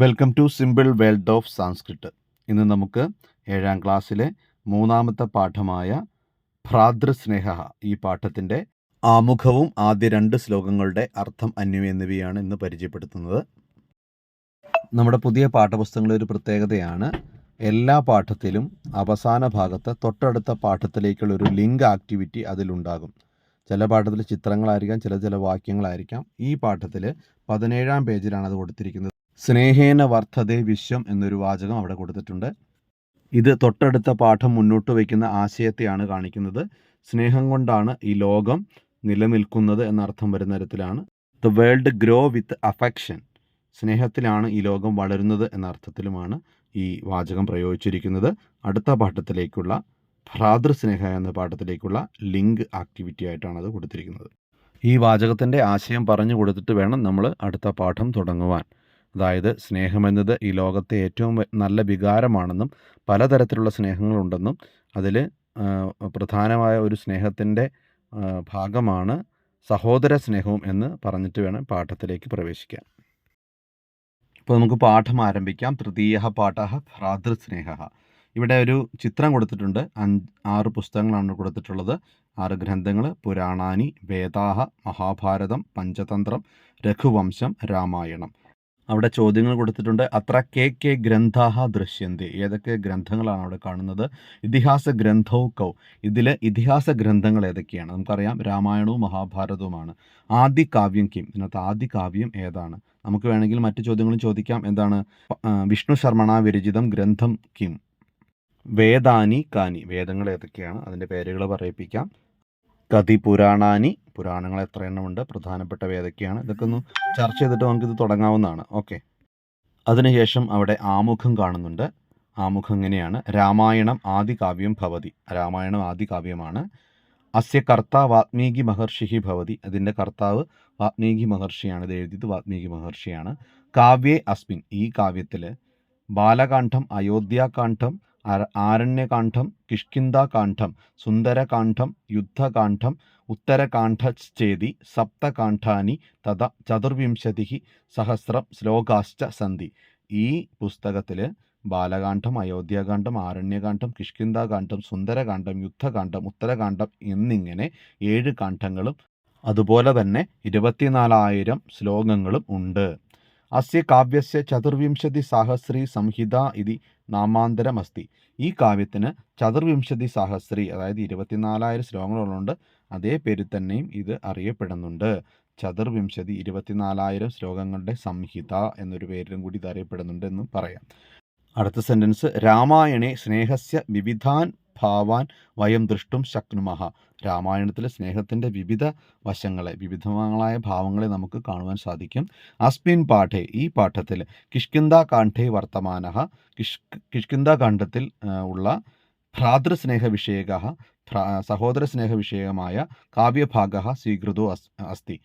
Welcome to simple world of Sanskrit ഇന്ന് നമുക്ക് ഏഴാം ക്ലാസ്സിലെ മൂന്നാമത്തെ പാഠമായ ഭ്രാതൃസ്നേഹ ഈ പാഠത്തിന്റെ ആമുഖവും ആദ്യ രണ്ട് ശ്ലോകങ്ങളുടെ അർത്ഥം അന്യം എന്നിവയാണ് ഇന്ന് പരിചയപ്പെടുത്തുന്നത്. നമ്മുടെ പുതിയ പാഠപുസ്തകങ്ങളുടെ ഒരു പ്രത്യേകതയാണ് എല്ലാ പാഠത്തിലും അവസാന ഭാഗത്ത് തൊട്ടടുത്ത പാഠത്തിലേക്കുള്ള ഒരു ലിങ്ക് ആക്ടിവിറ്റി അതിലുണ്ടാകും. ചില പാഠത്തിൽ ചിത്രങ്ങളായിരിക്കാം ചില ചില വാക്യങ്ങളായിരിക്കാം. ഈ പാഠത്തിൽ പതിനേഴാം പേജിലാണ് അത് കൊടുത്തിരിക്കുന്നത്. സ്നേഹേന വർദ്ധതേ വിശ്വം എന്നൊരു വാചകം അവിടെ കൊടുത്തിട്ടുണ്ട്. ഇത് തൊട്ടടുത്ത പാഠം മുന്നോട്ട് വയ്ക്കുന്ന ആശയത്തെയാണ് കാണിക്കുന്നത്. സ്നേഹം കൊണ്ടാണ് ഈ ലോകം നിലനിൽക്കുന്നത് എന്നർത്ഥം വരുന്ന തരത്തിലാണ്. The world grow with affection സ്നേഹത്തിലാണ് ഈ ലോകം വളരുന്നത് എന്ന അർത്ഥത്തിലുമാണ് ഈ വാചകം പ്രയോഗിച്ചിരിക്കുന്നത്. അടുത്ത പാഠത്തിലേക്കുള്ള ഭ്രാതൃസ്നേഹ എന്ന പാഠത്തിലേക്കുള്ള ലിങ്ക് ആക്ടിവിറ്റി ആയിട്ടാണ് അത് കൊടുത്തിരിക്കുന്നത്. ഈ വാചകത്തിന്റെ ആശയം പറഞ്ഞു കൊടുത്തിട്ട് വേണം നമ്മൾ അടുത്ത പാഠം തുടങ്ങുവാൻ. അതായത് സ്നേഹമെന്നത് ഈ ലോകത്തെ ഏറ്റവും നല്ല വികാരമാണെന്നും പലതരത്തിലുള്ള സ്നേഹങ്ങളുണ്ടെന്നും അതിൽ പ്രധാനമായ ഒരു സ്നേഹത്തിന്റെ ഭാഗമാണ് സഹോദര സ്നേഹവും എന്ന് പറഞ്ഞിട്ട് വേണം പാഠത്തിലേക്ക് പ്രവേശിക്കാൻ. ഇപ്പോൾ നമുക്ക് പാഠം ആരംഭിക്കാം. തൃതീയ പാഠ ഭ്രാതൃസ്നേഹ ഇവിടെ ഒരു ചിത്രം കൊടുത്തിട്ടുണ്ട്. അഞ്ച് ആറ് പുസ്തകങ്ങളാണ് കൊടുത്തിട്ടുള്ളത്. ആറ് ഗ്രന്ഥങ്ങൾ പുരാണാനി വേദാഹ മഹാഭാരതം പഞ്ചതന്ത്രം രഘുവംശം രാമായണം. അവിടെ ചോദ്യങ്ങൾ കൊടുത്തിട്ടുണ്ട്. അത്ര കെ കെ ഗ്രന്ഥാഹ ദൃശ്യന്തി. ഏതൊക്കെ ഗ്രന്ഥങ്ങളാണ് അവിടെ കാണുന്നത്? ഇതിഹാസ ഗ്രന്ഥവും കൗ. ഇതിൽ ഇതിഹാസ ഗ്രന്ഥങ്ങൾ ഏതൊക്കെയാണ്? നമുക്കറിയാം രാമായണവും മഹാഭാരതവുമാണ്. ആദ്യ കാവ്യം കിം. ഇതിനകത്ത് ആദ്യ കാവ്യം ഏതാണ്? നമുക്ക് വേണമെങ്കിൽ മറ്റു ചോദ്യങ്ങളും ചോദിക്കാം. എന്താണ്? വിഷ്ണു ശർമ്മണ വിരചിതം ഗ്രന്ഥം കിം. വേദാനി കാനി. വേദങ്ങൾ ഏതൊക്കെയാണ്? അതിന്റെ പേരുകൾ പറയിപ്പിക്കാം. കതി പുരാണാനി പുരാണങ്ങൾ എത്ര എണ്ണമുണ്ട്? പ്രധാനപ്പെട്ട ഏതൊക്കെയാണ്? ഇതൊക്കെ ഒന്ന് ചർച്ച ചെയ്തിട്ട് നമുക്കിത് തുടങ്ങാവുന്നതാണ്. ഓക്കെ. അതിനുശേഷം അവിടെ ആമുഖം കാണുന്നുണ്ട്. ആമുഖം എങ്ങനെയാണ്? രാമായണം ആദി കാവ്യം ഭവതി. രാമായണം ആദി കാവ്യമാണ് അസ്യ കർത്ത വാത്മീകി മഹർഷി ഭവതി. അതിന്റെ കർത്താവ് വാത്മീകി മഹർഷിയാണ്. ഇത് എഴുതിയത് വാത്മീകി മഹർഷിയാണ്. കാവ്യേ അസ്മിൻ. ഈ കാവ്യത്തിൽ ബാലകാന്ഠം അയോധ്യാകാന്ഡം ആര- ആരണ്യകാന്ഡം കിഷ്കിന്ധാകാന്ഡം സുന്ദരകാന്ഡം യുദ്ധകാന്ഡം ഉത്തരകാന്ഡശ്ചേതി സപ്തകാണ്ഡാനി തഥ ചതുർവിംശതി സഹസ്രം ശ്ലോകാശ്ച സന്ധി. ഈ പുസ്തകത്തിൽ ബാലകാന്ഡം അയോധ്യാകാന്ഡം ആരണ്യകാന്ഡം കിഷ്കിന്ധാകാന്ഡം സുന്ദരകാന്ഡം യുദ്ധകാന്ഡം ഉത്തരകാന്ഡം എന്നിങ്ങനെ ഏഴ് കാന്ഡങ്ങളും അതുപോലെ തന്നെ ഇരുപത്തിനാലായിരം ശ്ലോകങ്ങളും ഉണ്ട്. അസ്യ കാവ്യസ്യ ചതുർവിംശതി സഹസ്രി സംഹിത ഇതി നാമാന്തരമസ്തി. ഈ കാവ്യത്തിന് ചതുർവിംശതി സഹസ്രി അതായത് ഇരുപത്തിനാലായിരം ശ്ലോകങ്ങളുള്ളതുകൊണ്ട് അതേ പേരിൽ തന്നെയും ഇത് അറിയപ്പെടുന്നുണ്ട്. ചതുർവിംശതി ഇരുപത്തിനാലായിരം ശ്ലോകങ്ങളുടെ സംഹിത എന്നൊരു പേരിലും കൂടി ഇത് അറിയപ്പെടുന്നുണ്ട് എന്ന് പറയാം. അടുത്ത സെന്റൻസ് രാമായണേ സ്നേഹസ്യ വിവിധാൻ ഭാവാൻ വയം ദൃഷ്ടും ശക്നുമഹ. രാമായണത്തിലെ സ്നേഹത്തിന്റെ വിവിധ വശങ്ങളെ വിവിധങ്ങളായ ഭാവങ്ങളെ നമുക്ക് കാണുവാൻ സാധിക്കും. അസ്മിൻ പാഠേ ഈ പാഠത്തിൽ കിഷ്കിന്ധാകാന്ഡേ വർത്തമാന കിഷ് കിഷ്കിന്ധാകാന്ഡത്തിൽ ആ, ഉള്ള ഭ്രാതൃസ്നേഹ വിഷയക സഹോദര സ്നേഹ വിഷയമായ കാവ്യഭാഗ സ്വീകൃതോ അസ് അസ്തി.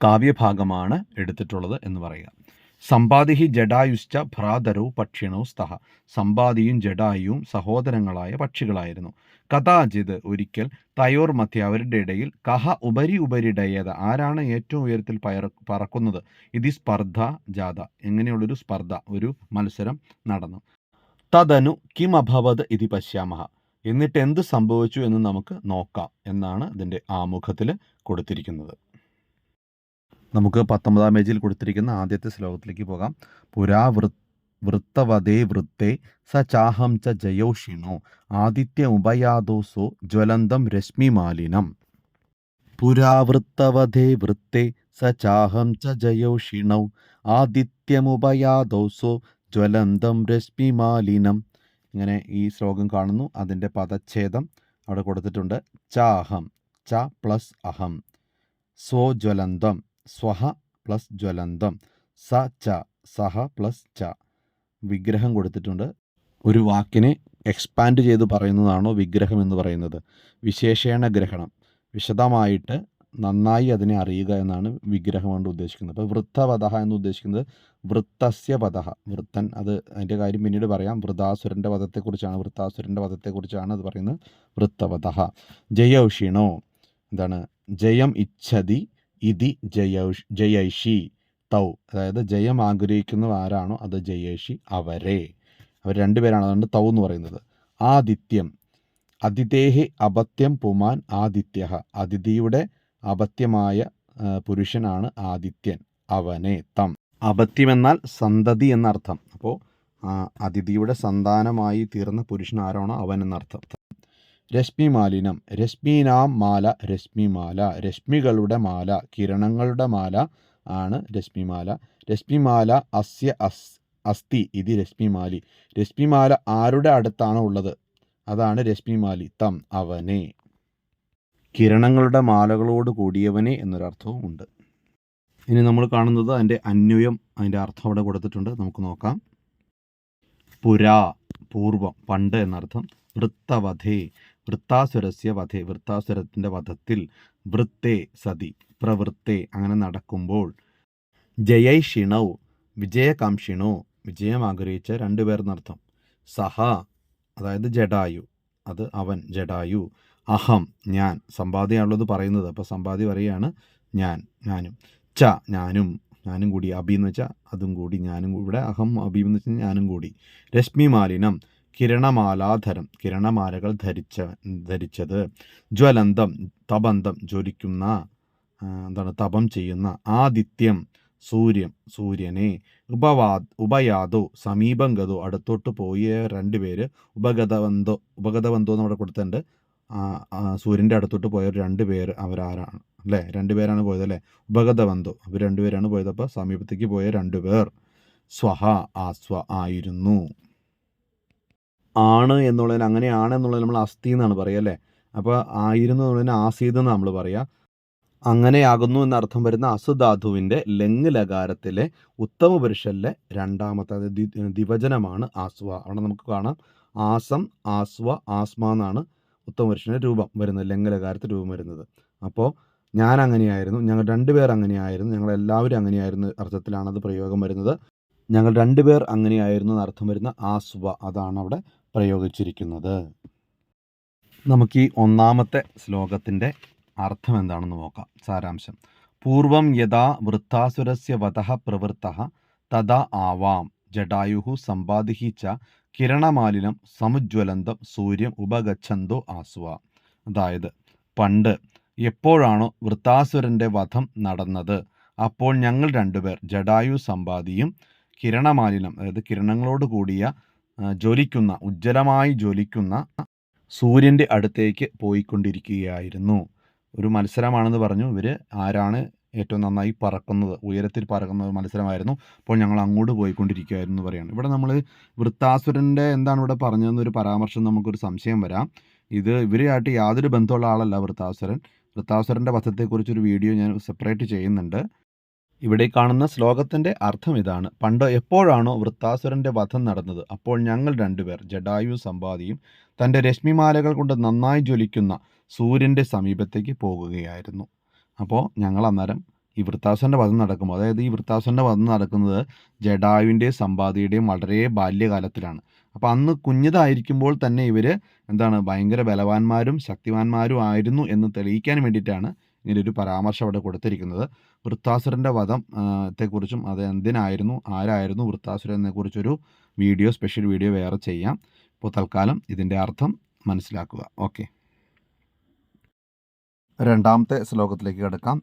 കാവ്യഭാഗമാണ് എടുത്തിട്ടുള്ളത് എന്ന് പറയാം സമ്പാദി ജഡായുശ്ച ഭ്രാതരോ പക്ഷിണോ സ്തഹ. സമ്പാദിയും ജഡായുവും സഹോദരങ്ങളായ പക്ഷികളായിരുന്നു. കഥാചിത് ഒരിക്കൽ തയോർ മധ്യ അവരുടെ ഇടയിൽ കഹ ഉപരി ഉപരിടയത ആരാണ് ഏറ്റവും ഉയരത്തിൽ പയറ പറക്കുന്നത്? ഇത് സ്പർദ്ധ ജാഥ. എങ്ങനെയുള്ളൊരു സ്പർദ്ധ ഒരു മത്സരം നടന്നു. തദനു കിം അഭവത് ഇതി പശ്യാമഹ. എന്നിട്ട് എന്ത് സംഭവിച്ചു എന്ന് നമുക്ക് നോക്കാം എന്നാണ് ഇതിന്റെ ആമുഖത്തിൽ കൊടുത്തിരിക്കുന്നത്. നമുക്ക് പത്തൊമ്പതാം പേജിൽ കൊടുത്തിരിക്കുന്ന ആദ്യത്തെ ശ്ലോകത്തിലേക്ക് പോകാം. പുരാ വൃത്തവതേ വൃത്തേ സ ചാഹം ച ജയോഷിണോ ആദിത്യ ഉപയാദോസോ ജ്വലന്തം രശ്മിമാലിനം പുരാവൃത്തവധേ വൃത്തേ സ ചാഹം ച ജയോഷിണൗ ആദിത്യമുപയാദോസോ ജ്വലന്തം രശ്മിമാലിനം ഇങ്ങനെ ഈ ശ്ലോകം കാണുന്നു. അതിന്റെ പദച്ഛേദം അവിടെ കൊടുത്തിട്ടുണ്ട്. ചാഹം ച പ്ലസ് അഹം സ്വജ്വലന്തം സ്വഹ പ്ലസ് ജ്വലന്തം. സ ച സഹ പ്ലസ് ച. വിഗ്രഹം കൊടുത്തിട്ടുണ്ട്. ഒരു വാക്കിനെ എക്സ്പാൻഡ് ചെയ്ത് പറയുന്നതാണോ വിഗ്രഹം എന്ന് പറയുന്നത്? വിശേഷേണ ഗ്രഹണം. വിശദമായിട്ട് നന്നായി അതിനെ അറിയുക എന്നാണ് വിഗ്രഹം കൊണ്ട് ഉദ്ദേശിക്കുന്നത്. അപ്പോൾ വൃത്തപഥ എന്ന് ഉദ്ദേശിക്കുന്നത് വൃത്തസ്യ പഥ വൃത്തൻ അത് അതിന്റെ കാര്യം പിന്നീട് പറയാം. വൃതാസുരന്റെ പദത്തെക്കുറിച്ചാണ് വൃത്താസുരന്റെ പദത്തെക്കുറിച്ചാണ് അത് പറയുന്നത് വൃത്തപഥ ജയൗഷിണോ? എന്താണ്? ജയം ഇച്ഛതി ഇതി ജയൗഷ് ജയൈഷി തൗ. അതായത് ജയം ആഗ്രഹിക്കുന്നവ ആരാണോ അത് ജയേഷി അവരെ? അവർ രണ്ടുപേരാണ്. അതുകൊണ്ട് തൗ എന്ന് പറയുന്നത്. ആദിത്യം. അതിഥേഹി അപത്യം പുമാൻ ആദിത്യ അതിഥിയുടെ അപത്യമായ പുരുഷനാണ് ആദിത്യൻ. അവനെ തം. അപത്യം എന്നാൽ സന്തതി എന്നർത്ഥം. അപ്പോൾ അതിഥിയുടെ സന്താനമായി തീർന്ന പുരുഷൻ ആരാണോ അവൻ എന്നർത്ഥം. രശ്മി മാലിനം. രശ്മീനാം മാല രശ്മിമാല രശ്മികളുടെ മാല കിരണങ്ങളുടെ മാല ആണ് രശ്മിമാല രശ്മിമാല അസ്യ അസ് അസ്ഥി ഇത് രശ്മിമാലി രശ്മിമാല ആരുടെ അടുത്താണ് ഉള്ളത്? അതാണ് രശ്മിമാലി തം അവനെ. കിരണങ്ങളുടെ മാലകളോട് കൂടിയവനെ എന്നൊരർത്ഥവും ഉണ്ട്. ഇനി നമ്മൾ കാണുന്നത് അതിന്റെ അന്വയം അതിന്റെ അർത്ഥം അവിടെ കൊടുത്തിട്ടുണ്ട്. നമുക്ക് നോക്കാം. പുരാ പൂർവം പണ്ട് എന്നർത്ഥം. വൃത്തവധേ. വൃത്താസുരസ്യ വധേ വൃത്താസുരത്തിന്റെ വധത്തിൽ വൃത്തേ സതി പ്രവൃത്തെ അങ്ങനെ നടക്കുമ്പോൾ ജയൈഷിണൗ വിജയകാംക്ഷിണോ വിജയം ആഗ്രഹിച്ച രണ്ടുപേർ എന്നർത്ഥം സഹ അതായത് ജഡായു അത് അവൻ ജഡായു അഹം ഞാൻ സമ്പാദിയാണുള്ളത് പറയുന്നത്. അപ്പോൾ സമ്പാദി പറയുകയാണ് ഞാൻ ഞാനും. ച ഞാനും ഞാനും കൂടി അബി എന്ന് വെച്ചാൽ അതും കൂടി ഞാനും ഇവിടെ അഹം അബി എന്ന് വെച്ചാൽ ഞാനും കൂടി. രശ്മി മാലിനം കിരണമാലാധരം കിരണമാലകൾ ധരിച്ച ധരിച്ചത് ജ്വലന്തം തപന്തം ജ്വലിക്കുന്ന എന്താണ് തപം ചെയ്യുന്ന ആദിത്യം സൂര്യൻ സൂര്യനെ ഉപവാ ഉപയാതോ സമീപം ഗതോ അടുത്തോട്ട് പോയ രണ്ടുപേര് ഉപഗതവന്തോ ഉപഗതവന്തോ അവിടെ കൊടുത്തിട്ടുണ്ട്. സൂര്യന്റെ അടുത്തോട്ട് പോയ രണ്ട് പേര് അവരാരാണ് അല്ലേ? രണ്ട് പേരാണ് പോയത് അല്ലേ? ഉപഗതവന്തോ അവർ രണ്ടുപേരാണ് പോയത്. അപ്പോൾ സമീപത്തേക്ക് പോയ രണ്ടുപേർ സ്വഹ ആസ്വ ആയിരുന്നു. ആണ് എന്നുള്ളതിന് അങ്ങനെയാണ് എന്നുള്ളത് നമ്മൾ അസ്ഥി എന്നാണ് പറയുക അല്ലേ? അപ്പോൾ ആയിരുന്നു എന്നുള്ളതിന് ആസീത് എന്ന് നമ്മൾ പറയുക. അങ്ങനെയാകുന്നു എന്നർത്ഥം വരുന്ന അസുധാതുവിന്റെ ലങ് ലകാരത്തിലെ ഉത്തമ പുരുഷനിലെ രണ്ടാമത്തെ ദിവചനമാണ് ആസ്വ. അവിടെ നമുക്ക് കാണാം ആസം ആസ്വ ആസ്മ എന്നാണ് ഉത്തമ പുരുഷന്റെ രൂപം വരുന്നത് ലങ് ലകാരത്തിൽ രൂപം വരുന്നത്. അപ്പോൾ ഞാൻ അങ്ങനെയായിരുന്നു ഞങ്ങൾ രണ്ടുപേർ അങ്ങനെയായിരുന്നു ഞങ്ങൾ എല്ലാവരും അങ്ങനെയായിരുന്നു അർത്ഥത്തിലാണ് അത് പ്രയോഗം വരുന്നത്. ഞങ്ങൾ രണ്ടുപേർ അങ്ങനെയായിരുന്നു എന്നർത്ഥം വരുന്ന ആസ്വ അതാണ് അവിടെ പ്രയോഗിച്ചിരിക്കുന്നത്. നമുക്ക് ഈ ഒന്നാമത്തെ ശ്ലോകത്തിന്റെ അർത്ഥം എന്താണെന്ന് നോക്കാം. സാരാംശം. പൂർവം യഥാ വൃത്താസുരസ്യ വധ പ്രവൃത്ത തഥാ ആവാം. ജഡായുഹു സമ്പാദിഹി ച കിരണമാലിനം സമുജ്വലന്തം സൂര്യം ഉപഗച്ഛന്തോ ആസുവ. അതായത് പണ്ട് എപ്പോഴാണോ വൃത്താസുരന്റെ വധം നടന്നത് അപ്പോൾ ഞങ്ങൾ രണ്ടുപേർ ജഡായു സമ്പാദിയും കിരണമാലിനം അതായത് കിരണങ്ങളോട് കൂടിയ ജ്വലിക്കുന്ന ഉജ്ജ്വലമായി ജ്വലിക്കുന്ന സൂര്യന്റെ അടുത്തേക്ക് പോയിക്കൊണ്ടിരിക്കുകയായിരുന്നു. ഒരു മത്സരമാണെന്ന് പറഞ്ഞു. ഇവർ ആരാണ് ഏറ്റവും നന്നായി പറക്കുന്നത് ഉയരത്തിൽ പറക്കുന്ന ഒരു മത്സരമായിരുന്നു. അപ്പോൾ ഞങ്ങൾ അങ്ങോട്ട് പോയിക്കൊണ്ടിരിക്കുകയായിരുന്നു എന്ന് പറയുകയാണ്. ഇവിടെ നമ്മൾ വൃത്താസുരന്റെ എന്താണ് ഇവിടെ പറഞ്ഞതെന്നൊരു പരാമർശം നമുക്കൊരു സംശയം വരാം. ഇത് ഇവരുമായിട്ട് യാതൊരു ബന്ധമുള്ള ആളല്ല വൃത്താസുരൻ. വൃത്താസുരന്റെ വധത്തെക്കുറിച്ചൊരു വീഡിയോ ഞാൻ സെപ്പറേറ്റ് ചെയ്യുന്നുണ്ട്. ഇവിടെ കാണുന്ന ശ്ലോകത്തിന്റെ അർത്ഥം ഇതാണ്. പണ്ട് എപ്പോഴാണോ വൃത്താസുരന്റെ വധം നടന്നത്? അപ്പോൾ ഞങ്ങൾ രണ്ടുപേർ ജഡായു സമ്പാദിയും തന്റെ രശ്മിമാലകൾ കൊണ്ട് നന്നായി ജ്വലിക്കുന്ന സൂര്യന്റെ സമീപത്തേക്ക് പോകുകയായിരുന്നു. അപ്പോൾ ഞങ്ങൾ അന്നേരം ഈ വൃത്താസുരന്റെ വധം നടക്കുമ്പോൾ അതായത് ഈ വൃത്താസുരന്റെ വധം നടക്കുന്നത് ജഡായുവിന്റെയും സമ്പാദിയുടെയും വളരെ ബാല്യകാലത്തിലാണ്. അപ്പോൾ അന്ന് കുഞ്ഞതായിരിക്കുമ്പോൾ തന്നെ ഇവർ എന്താണ് ഭയങ്കര ബലവാന്മാരും ശക്തിവാന്മാരും ആയിരുന്നു എന്ന് തെളിയിക്കാൻ വേണ്ടിയിട്ടാണ് ഇങ്ങനെ ഒരു പരാമർശം അവിടെ കൊടുത്തിരിക്കുന്നത്. വൃത്താസുരന്റെ വധം ത്തെക്കുറിച്ചും അത് എന്തിനായിരുന്നു ആരായിരുന്നു വൃത്താസുരൻ എന്നെക്കുറിച്ചൊരു വീഡിയോ സ്പെഷ്യൽ വീഡിയോ വേറെ ചെയ്യാം. ഇപ്പോൾ തൽക്കാലം ഇതിന്റെ അർത്ഥം മനസ്സിലാക്കുക. ഓക്കെ. രണ്ടാമത്തെ ശ്ലോകത്തിലേക്ക് കിടക്കാം.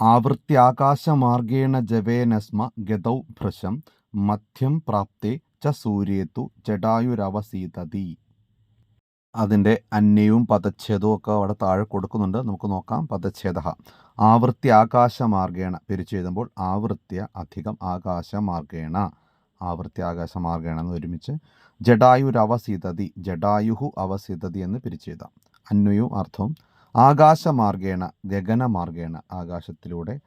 ആവൃത്യാകാശമാർഗേണ ജവേനസ്മ ഗതൗ ഭൃശം മധ്യം പ്രാപ്തേ ച സൂര്യേത്തു ജഡായുരവസീതതി. അതിന്റെ അന്യവും പദച്ഛേദവും ഒക്കെ അവിടെ താഴെ കൊടുക്കുന്നുണ്ട്. നമുക്ക് നോക്കാം. പദച്ഛേദ. ആവൃത്തി ആകാശമാർഗേണ. പിരിച്ചു എഴുതുമ്പോൾ ആവൃത്യ അധികം ആകാശമാർഗേണ. ആവൃത്തി ആകാശമാർഗേണ എന്ന് ഒരുമിച്ച് ജഡായുരവസിതതി ജഡായുഹു അവസിതതി എന്ന് പിരിച്ചെഴുതാം അന്വയവും അർത്ഥവും ആകാശമാർഗേണ ഗഗനമാർഗേണ ആകാശത്തിലൂടെ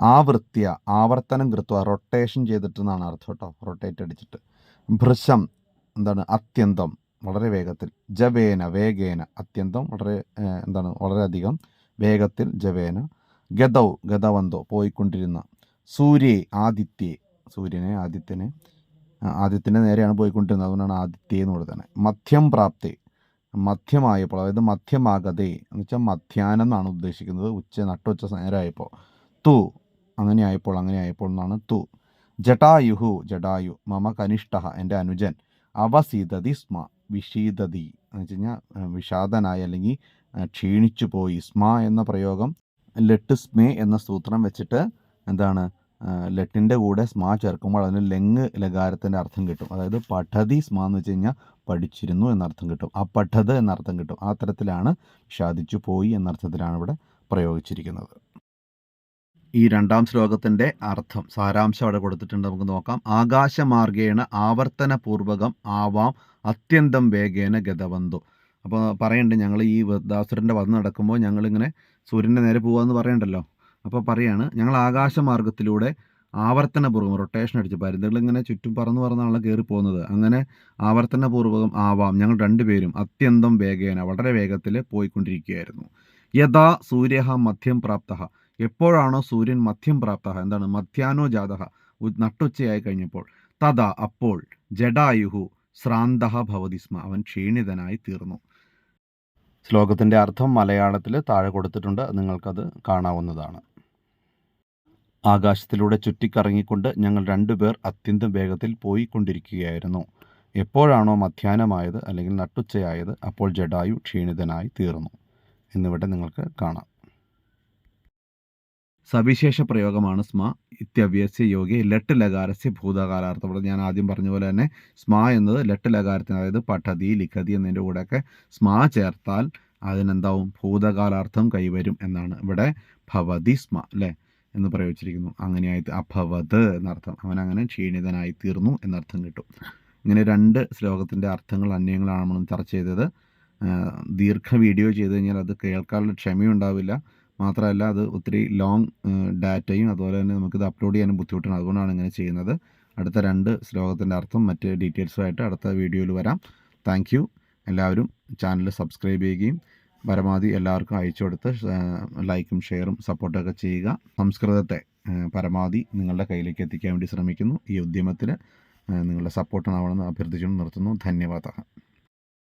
ആവൃത്യ ആവർത്തനം കൃത്വ റൊട്ടേഷൻ ചെയ്തിട്ടെന്നാണ് അർത്ഥം കേട്ടോ. റൊട്ടേറ്റ് അടിച്ചിട്ട്. ഭൃശം എന്താണ്? അത്യന്തം. വളരെ വേഗത്തിൽ. ജവേന വേഗേന അത്യന്തം വളരെ എന്താണ് വളരെയധികം വേഗത്തിൽ ജവേന. ഗതൗ ഗതവന്തോ പോയിക്കൊണ്ടിരുന്ന സൂര്യേ ആദിത്യേ. സൂര്യനെ ആദിത്യനെ ആദിത്യന്റെ നേരെയാണ് പോയിക്കൊണ്ടിരുന്നത്. അതുകൊണ്ടാണ് ആദിത്യേ എന്ന് പറയുന്നത് മധ്യം പ്രാപ്തി. മധ്യമായപ്പോൾ അതായത് മധ്യമാകതേ എന്ന് വെച്ചാൽ മധ്യാനം എന്നാണ് ഉദ്ദേശിക്കുന്നത്. ഉച്ച നട്ടുച്ച നേരമായപ്പോൾ. തു അങ്ങനെ ആയപ്പോൾ അങ്ങനെ ആയപ്പോൾ എന്നാണ് തു. ജടായുഹു ജടായു മമ കനിഷ്ഠ എന്റെ അനുജൻ അവസീതതി സ്മ. വിഷീദതി എന്ന് വെച്ച് കഴിഞ്ഞാൽ വിഷാദനായി അല്ലെങ്കിൽ ക്ഷീണിച്ചു പോയി. സ്മ എന്ന പ്രയോഗം ലെട്ട് സ്മേ എന്ന സൂത്രം വെച്ചിട്ട് എന്താണ് ലെട്ടിന്റെ കൂടെ സ്മാ ചേർക്കുമ്പോൾ അതിന് ലെങ് ലകാരത്തിന്റെ അർത്ഥം കിട്ടും. അതായത് പഠതി സ്മ എന്ന് വെച്ച് കഴിഞ്ഞാൽ പഠിച്ചിരുന്നു എന്നർത്ഥം കിട്ടും. ആ പഠത് എന്നർത്ഥം കിട്ടും. ആ തരത്തിലാണ് ഷാദിച്ചു പോയി എന്നർത്ഥത്തിലാണ് ഇവിടെ പ്രയോഗിച്ചിരിക്കുന്നത്. ഈ രണ്ടാം ശ്ലോകത്തിന്റെ അർത്ഥം സാരാംശം അവിടെ കൊടുത്തിട്ടുണ്ട്. നമുക്ക് നോക്കാം. ആകാശമാർഗേണ ആവർത്തനപൂർവകം ആവാം അത്യന്തം വേഗേന ഗതവന്തു. അപ്പോൾ പറയണ്ട് ഞങ്ങൾ ഈ ദാസുരന്റെ വധം നടക്കുമ്പോൾ ഞങ്ങളിങ്ങനെ സൂര്യന്റെ നേരെ പോകാമെന്ന് പറയണ്ടല്ലോ? അപ്പോൾ പറയാണ് ഞങ്ങൾ ആകാശമാർഗത്തിലൂടെ ആവർത്തനപൂർവം റൊട്ടേഷൻ അടിച്ച് പരുന്തുകൾ ഇങ്ങനെ ചുറ്റും പറന്ന് പറന്നാണല്ലോ കയറി പോകുന്നത് അങ്ങനെ ആവർത്തനപൂർവകം ആവാം. ഞങ്ങൾ രണ്ടുപേരും അത്യന്തം വേഗേന വളരെ വേഗത്തിൽ പോയിക്കൊണ്ടിരിക്കുകയായിരുന്നു. യഥാ സൂര്യ മധ്യം പ്രാപ്ത എപ്പോഴാണോ സൂര്യൻ മധ്യം പ്രാപ്ത എന്താണ്? മധ്യാനോ ജാതഹ. നട്ടുച്ചയായി കഴിഞ്ഞപ്പോൾ. തഥാ അപ്പോൾ ജഡായുഹു ശ്രാന്ത ഭവതിസ്മ അവൻ ക്ഷീണിതനായി തീർന്നു. ശ്ലോകത്തിന്റെ അർത്ഥം മലയാളത്തിൽ താഴെ കൊടുത്തിട്ടുണ്ട്. നിങ്ങൾക്കത് കാണാവുന്നതാണ്. ആകാശത്തിലൂടെ ചുറ്റിക്കറങ്ങിക്കൊണ്ട് ഞങ്ങൾ രണ്ടുപേർ അത്യന്തം വേഗത്തിൽ പോയിക്കൊണ്ടിരിക്കുകയായിരുന്നു. എപ്പോഴാണോ മധ്യാഹ്നമായത് അല്ലെങ്കിൽ നട്ടുച്ചയായത് അപ്പോൾ ജഡായു ക്ഷീണിതനായി തീർന്നു. എന്നിവിടെ നിങ്ങൾക്ക് കാണാം. സവിശേഷ പ്രയോഗമാണ് സ്മ. ഇത്യവ്യസ്യ യോഗി ലട്ട് ലകാരസ്യ ഭൂതകാലാർത്ഥം ഇവിടെ ഞാൻ ആദ്യം പറഞ്ഞ പോലെ തന്നെ സ്മ എന്നത് ലട്ട് ലകാരത്തിന് അതായത് പഠതി ലിഖതി എന്നതിന്റെ കൂടെയൊക്കെ സ്മ ചേർത്താൽ അതിനെന്താവും? ഭൂതകാലാർത്ഥം കൈവരും എന്നാണ് ഇവിടെ ഭവതി സ്മ അല്ലേ എന്ന് പ്രയോഗിച്ചിരിക്കുന്നു. അങ്ങനെയായി അഭവത് എന്നർത്ഥം. അവൻ അങ്ങനെ ക്ഷീണിതനായി തീർന്നു എന്നർത്ഥം കിട്ടും. ഇങ്ങനെ രണ്ട് ശ്ലോകത്തിന്റെ അർത്ഥങ്ങൾ അന്യങ്ങളാണ് നമ്മൾ ചർച്ച ചെയ്തത്. ദീർഘ വീഡിയോ ചെയ്ത് കഴിഞ്ഞാൽ അത് കേൾക്കാനുള്ള ക്ഷമയുണ്ടാവില്ല. മാത്രമല്ല അത് ഒത്തിരി ലോങ് ഡാറ്റയും അതുപോലെ തന്നെ നമുക്കിത് അപ്ലോഡ് ചെയ്യാനും ബുദ്ധിമുട്ടാണ്. അതുകൊണ്ടാണ് ഇങ്ങനെ ചെയ്യുന്നത്. അടുത്ത രണ്ട് ശ്ലോകത്തിന്റെ അർത്ഥം മറ്റ് ഡീറ്റെയിൽസുമായിട്ട് അടുത്ത വീഡിയോയിൽ വരാം. താങ്ക് എല്ലാവരും ചാനൽ സബ്സ്ക്രൈബ് ചെയ്യുകയും പരമാവധി എല്ലാവർക്കും അയച്ചു കൊടുത്ത് ലൈക്കും ഷെയറും സപ്പോർട്ടൊക്കെ ചെയ്യുക. സംസ്കൃതത്തെ പരമാവധി നിങ്ങളുടെ കയ്യിലേക്ക് എത്തിക്കാൻ വേണ്ടി ശ്രമിക്കുന്നു. ഈ ഉദ്യമത്തിന് നിങ്ങളുടെ സപ്പോർട്ട് സപ്പോർട്ടാണെന്ന് അഭ്യർത്ഥിച്ചുകൊണ്ട് നിർത്തുന്നു. ധന്യവാദ.